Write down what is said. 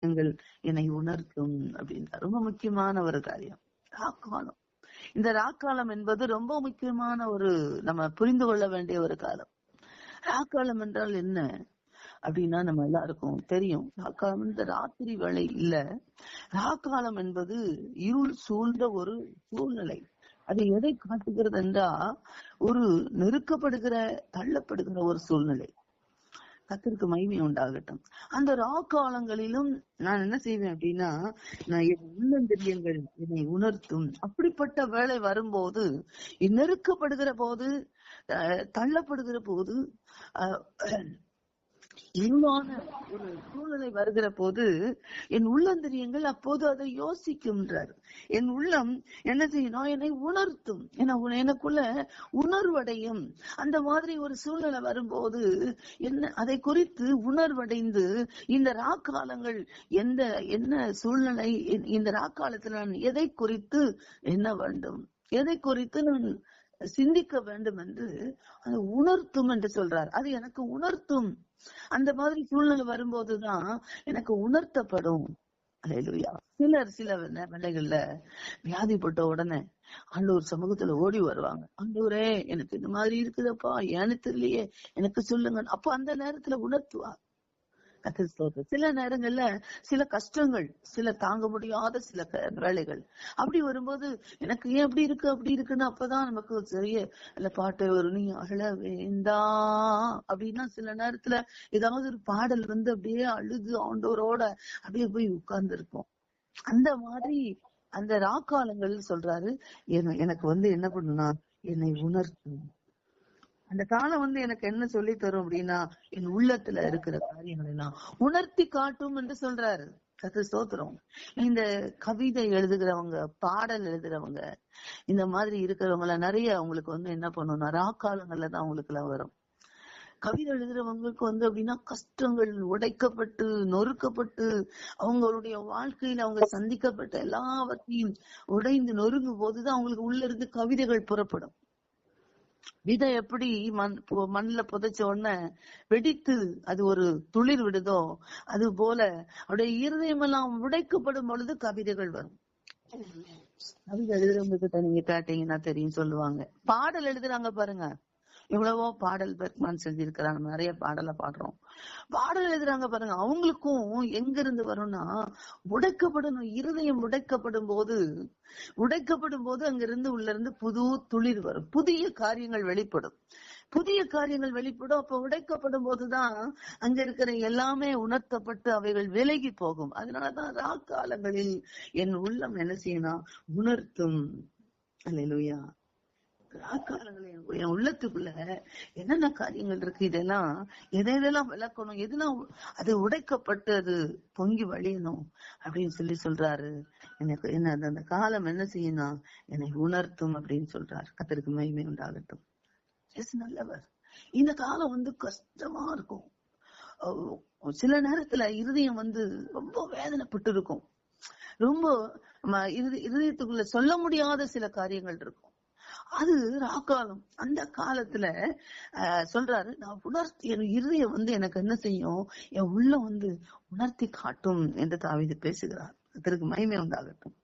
காரியங்கள் என்னை உணர்த்தும் அப்படின்ற ரொம்ப முக்கியமான ஒரு காரியம். ராக்காலம். இந்த ராக்காலம் என்பது ரொம்ப முக்கியமான ஒரு நம்ம புரிந்து கொள்ள வேண்டிய ஒரு காலம். ராக்காலம் என்றால் என்ன? அப்படின்னா நம்ம எல்லாருக்கும் தெரியும். ராக்காலம் இந்த ராத்திரி வேலை இல்ல. ராக்காலம் என்பது இருள் சூழ்ந்த ஒரு சூழ்நிலை. அது எதை காட்டுகிறது என்றா ஒரு நெருக்கப்படுகிற தள்ளப்படுகிற ஒரு சூழ்நிலை. கத்திற்கு மகிமை உண்டாகட்டும். அந்த ரா காலங்களிலும் நான் என்ன செய்வேன் அப்படின்னா நான் என் உள்ளந்தெரியங்கள் என்னை உணர்த்தும். அப்படிப்பட்ட வேலை வரும்போது நெருக்கப்படுகிற போது அஹ், தள்ளப்படுகிற போது இழிவான ஒரு சூழ்நிலை வருகிற போது என் உள்ளந்தரியங்கள் அப்போது அதை யோசிக்கின்றார் என் உள்ளம் என்ன செய்யணும் என்னை உணர்த்தும். எனக்குள்ள உணர்வடையும். அந்த மாதிரி ஒரு சூழ்நிலை வரும்போது என்ன அதை குறித்து உணர்வடைந்து இந்த ராக்காலங்கள் எந்த என்ன சூழ்நிலை இந்த- இந்த ராக்காலத்தில் நான் எதை குறித்து என்ன வேண்டும்? எதை குறித்து நான் சிந்திக்க வேண்டும் என்று அது உணர்த்தும் என்று சொல்றார். அது எனக்கு உணர்த்தும். அந்த மாதிரி சூழ்நிலை வரும்போதுதான் எனக்கு உணர்த்தப்படும். சிலர் சில வேலைகள்ல வியாதிப்பட்ட உடனே ஆண்டவர் சமூகத்துல ஓடி வருவாங்க. ஆண்டவரே எனக்கு இந்த மாதிரி இருக்குதப்பா ஏன்னு தெரியலையே எனக்கு சொல்லுங்க அப்ப அந்த நேரத்துல உணர்த்துவா ஸ்தோத்திரம். சில நேரங்கள்ல சில கஷ்டங்கள் சில தாங்க முடியாத சில க- வேலைகள். அப்படி வரும்போது எனக்கு ஏன் அப்படி இருக்கு அப்படி இருக்குன்னு அப்பதான் நமக்கு சரிய இல்ல பாட்டு வரும் நீ அழ வேண்டா அப்படின்னா சில நேரத்துல ஏதாவது ஒரு பாடல் வந்து அப்படியே அழுது ஆண்டோரோட அப்படியே போய் உட்கார்ந்து இருக்கும் அந்த மாதிரி அந்த ராக்காலங்கள் சொல்றாரு. எனக்கு வந்து என்ன பண்ணுனா என்னை உணர்த்தும் அந்த காலம் வந்து எனக்கு என்ன சொல்லி தரும் அப்படின்னா என் உள்ளத்துல இருக்கிற காரியங்களை எல்லாம் உணர்த்தி காட்டும் என்று சொல்றாரு. கத்து ஸ்தோத்திரம். இந்த கவிதை எழுதுகிறவங்க பாடல் எழுதுறவங்க இந்த மாதிரி இருக்கிறவங்க எல்லாம் நிறைய அவங்களுக்கு வந்து என்ன பண்ணும்னா ராக்காலங்கள்ல தான் அவங்களுக்கு எல்லாம் வரும். கவிதை எழுதுறவங்களுக்கு வந்து அப்படின்னா கஷ்டங்கள் உடைக்கப்பட்டு நொறுக்கப்பட்டு அவங்களுடைய வாழ்க்கையில அவங்க சந்திக்கப்பட்ட எல்லாவற்றையும் உடைந்து நொறுங்கும் போதுதான் அவங்களுக்கு உள்ள இருந்து கவிதைகள் புறப்படும். விதை எப்படி மண் மண்ணுல புதைச்ச உடனே வெடித்து அது ஒரு துளிர் விடுதோ அது போல அவருடைய இருதயம் எல்லாம் உடைக்கப்படும் பொழுது கவிதைகள் வரும். கவிதை எழுதுறவங்க கிட்ட நீங்க கேட்டீங்கன்னா தெரியும் சொல்லுவாங்க. பாடல் எழுதுறாங்க பாருங்க. எவ்வளவோ பாடல் பெர்க்மான் செஞ்சிருக்கிறாங்க. நிறைய பாடலை பாடுறோம். பாடல் எழுதுறாங்க பாருங்க. அவங்களுக்கும் எங்க இருந்து வரும்னா உடைக்கப்படணும். இருதயம் உடைக்கப்படும் போது உடைக்கப்படும் போது அங்கிருந்து உள்ள இருந்து புது துளிர் வரும். புதிய காரியங்கள் வெளிப்படும். புதிய காரியங்கள் வெளிப்படும். அப்ப உடைக்கப்படும் போதுதான் அங்க இருக்கிற எல்லாமே உணர்த்தப்பட்டு அவைகள் விலகி போகும். அதனாலதான் ராக்காலங்களில் என் உள்ளம் என்ன செய்யணும் உணர்த்தும். அல்லேலூயா. ராக்காலங்களில் என் உள்ளத்துக்குள்ள என்னென்ன காரியங்கள் இருக்கு? இதெல்லாம் எதை எதெல்லாம் விளக்கணும்? எதெல்லாம் அது உடைக்கப்பட்டு அது பொங்கி வழியணும் அப்படின்னு சொல்லி சொல்றாரு. எனக்கு என்ன அந்த- காலம் என்ன செய்யணும் என்னை உணர்த்தும் அப்படின்னு சொல்றாரு. கத்திற்கு மகிமை உண்டாகட்டும். எஸ் நல்லவர். இந்த காலம் வந்து கஷ்டமா இருக்கும். சில நேரத்துல இருதயம் வந்து ரொம்ப வேதனைப்பட்டு இருக்கும் ரொம்ப இருதயத்துக்குள்ள சொல்ல முடியாத சில காரியங்கள் இருக்கும். அது ராக்காலம். அந்த காலத்துல சொல்றாரு நான் உணர்த்தி என் இருதயம் வந்து எனக்கு என்ன செய்யும்? என் உள்ள வந்து உணர்த்தி காட்டும் என்று தாவிது பேசுகிறார். அதற்கு மகிமை உண்டாகட்டும்.